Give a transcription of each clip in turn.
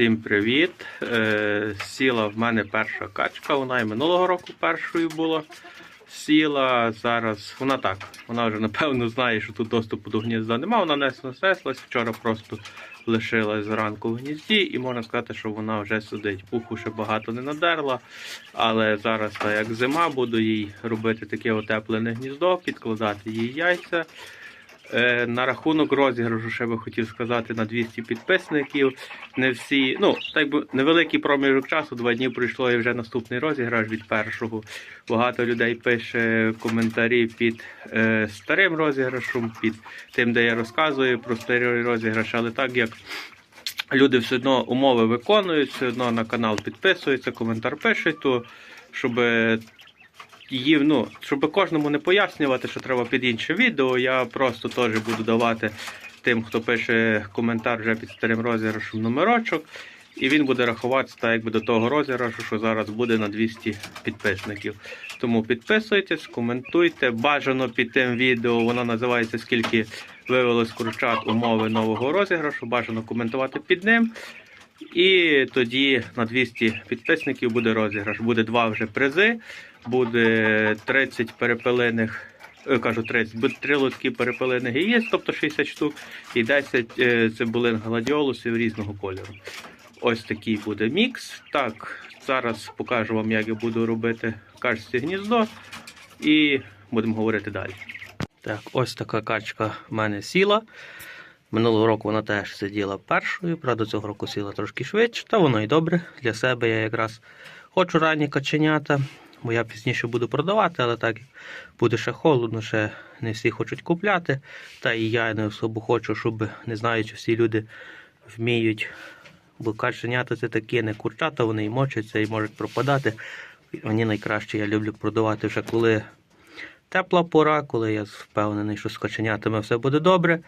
Всім привіт! Е, сіла в мене перша качка, вона і минулого року першою була. Сіла зараз, вона так, вона вже напевно знає, що тут доступу до гнізда немає. Вона не снеслась, вчора просто лишилась зранку в гнізді, і можна сказати, що вона вже сидить. Пуху ще багато не надерла, але зараз, так як зима, буду їй робити таке утеплене гніздо, підкладати їй яйця. Е, на рахунок розіграшу ще би хотів сказати на 200 підписників. Не всі, ну, так би невеликий проміжок часу, два дні пройшло і вже наступний розіграш від першого. Багато людей пише коментарі під е, старим розіграшем, під тим, де я розказую про старий розіграш, але так як. Люди все одно умови виконують, все одно на канал підписуються, коментар пишуть, то щоб її, ну, щоб кожному не пояснювати, що треба під інше відео, я просто теж буду давати тим, хто пише коментар вже під старим розіграшем номерочок. І він буде рахуватися так, якби до того розіграшу, що зараз буде на 200 підписників. Тому підписуйтесь, коментуйте. Бажано під тим відео, воно називається Скільки вивелось курчат умови нового розіграшу. Бажано коментувати під ним. І тоді на 200 підписників буде розіграш. Буде два вже призи, буде 30 перепелиних. е, Кажу 30, буде 3 лотки перепелиних яєць, тобто 60 штук, і 10 е, цибулин гладіолусів різного кольору. Ось такий буде мікс. Так, зараз покажу вам, як я буду робити качці гніздо, і будемо говорити далі. Так, ось така качка в мене сіла. Минулого року вона теж сиділа першою, правда, цього року сіла трошки швидше, та воно і добре. Для себе я якраз хочу ранні каченята, бо я пізніше буду продавати, але так буде ще холодно, ще не всі хочуть купляти. Та і я не особо хочу, щоб не знаю, чи всі люди вміють. Бо каченята це такі не курчата, вони і мочаться, і можуть пропадати. Мені найкраще я люблю продавати вже коли тепла пора, коли я впевнений, що з каченятами все буде добре.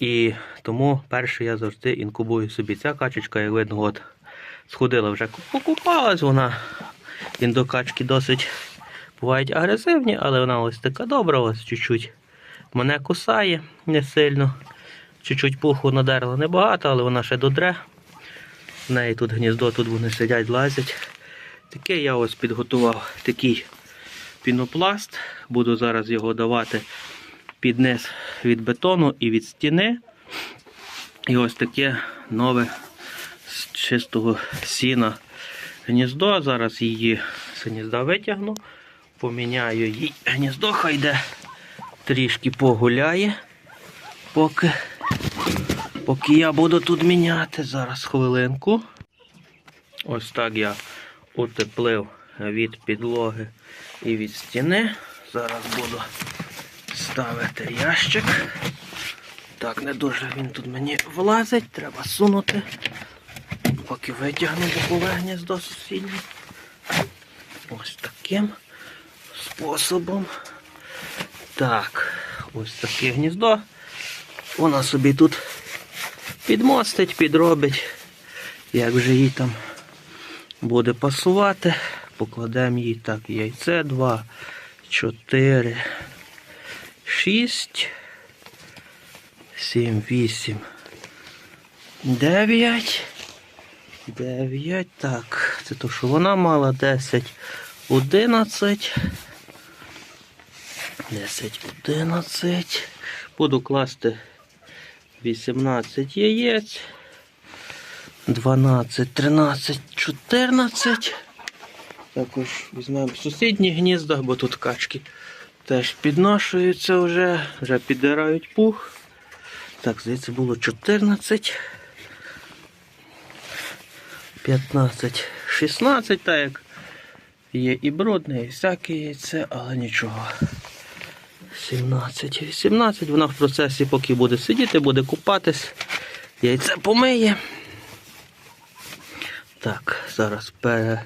І тому перше я завжди інкубую собі. Ця качечка, як видно, от сходила вже покупалась. Вона індокачки досить бувають агресивні, але вона ось така добра, ось чуть-чуть мене кусає не сильно. Чуть-чуть пуху надерла небагато, але вона ще додре. В неї тут гніздо, тут вони сидять, лазять. Таке я ось підготував такий пінопласт. Буду зараз його давати під низ від бетону і від стіни. І ось таке нове з чистого сіна гніздо. Зараз її з гнізда витягну, поміняю їй гніздо, хай йде трішки погуляє, поки, поки я буду тут міняти. Зараз хвилинку. Ось так я утеплив від підлоги і від стіни. Зараз буду ставити ящик. Так, не дуже він тут мені влазить, треба сунути. Поки витягну бокове гніздо сусіднє. Ось таким способом. Так, ось таке гніздо. Вона собі тут підмостить, підробить. Як вже їй там буде пасувати, покладемо їй так яйце 2, 4, 6, 7, 8, 9, 9, так, це то, що вона мала 10, 11, 10, 11, буду класти 18 яєць, 12, 13, 14, також візьмемо сусідні гнізда, бо тут качки теж підношуються вже, вже піддирають пух. Так, здається, було 14, 15, 16, так як є і брудне, і всяке яйце, але нічого. 17, 18, вона в процесі, поки буде сидіти, буде купатись, яйце помиє. Так, зараз пере,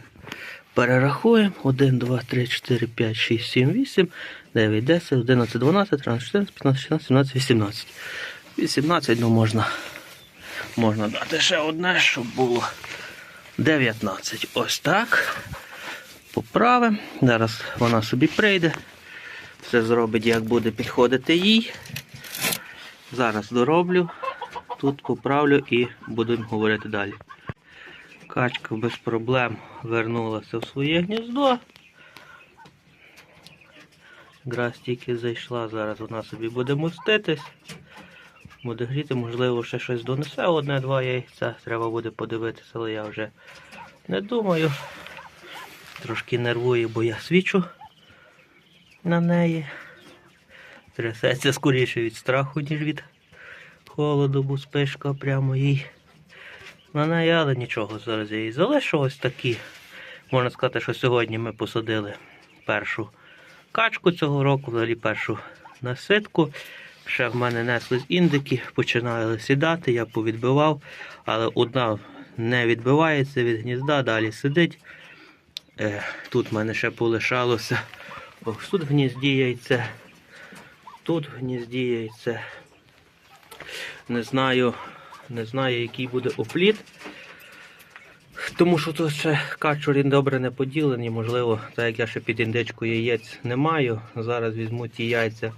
перерахуємо. 1, 2, 3, 4, 5, 6, 7, 8, 9, 10, 11, 12, 13, 14, 15, 16, 17, 18. 18, ну можна, можна дати ще одне, щоб було 19. Ось так. Поправимо. Зараз вона собі прийде. Все зробить, як буде підходити їй. Зараз дороблю, тут поправлю і будемо говорити далі. Качка без проблем вернулася в своє гніздо. Якраз тільки зайшла, зараз вона собі буде моститись. Буде гріти, можливо, ще щось донесе одне-два яйця. Треба буде подивитися, але я вже не думаю. Трошки нервую, бо я свічу на неї. Трясеться скоріше від страху, ніж від холоду, бо спишка прямо їй. На неї, але нічого, зараз я її залишу ось такі. Можна сказати, що сьогодні ми посадили першу качку цього року, взагалі першу наситку. Ще в мене несли з індики, починали сідати, я повідбивав, але одна не відбивається від гнізда, далі сидить. Е, тут в мене ще полишалося. Ось тут в гнізді яйце. Тут в гнізді яйце. Не знаю, не знаю, який буде опліт. Тому що тут ще качурі добре не поділені, можливо, так як я ще під індичку яєць не маю. Зараз візьму ті яйця,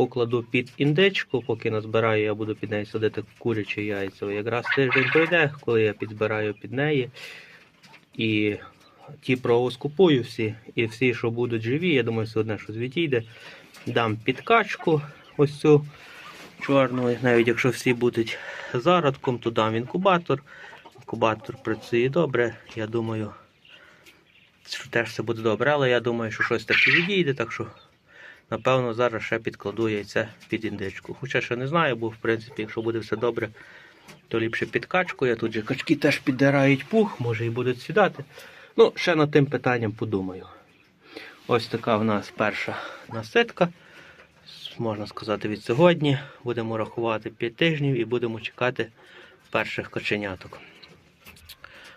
покладу під індичку, поки назбираю, я буду під неї садити курячі яйця. Якраз тиждень пройде, коли я підзбираю під неї. І ті провоскупую всі, і всі, що будуть живі, я думаю, одне щось відійде. Дам підкачку ось цю чорну, навіть якщо всі будуть зародком, то дам інкубатор. Інкубатор працює добре. Я думаю, що теж все буде добре, але я думаю, що щось таке відійде, так що, напевно, зараз ще підкладу яйце під індичку. Хоча ще не знаю, бо в принципі, якщо буде все добре, то ліпше під качку. Я тут же качки теж піддирають пух, може і будуть сідати. Ну, ще над тим питанням подумаю. Ось така в нас перша наситка. Можна сказати, від сьогодні. Будемо рахувати 5 тижнів і будемо чекати перших каченяток.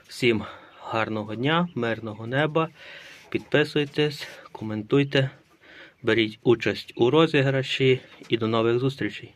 Всім гарного дня, мирного неба. Підписуйтесь, коментуйте, беріть участь у розіграші і до нових зустрічей.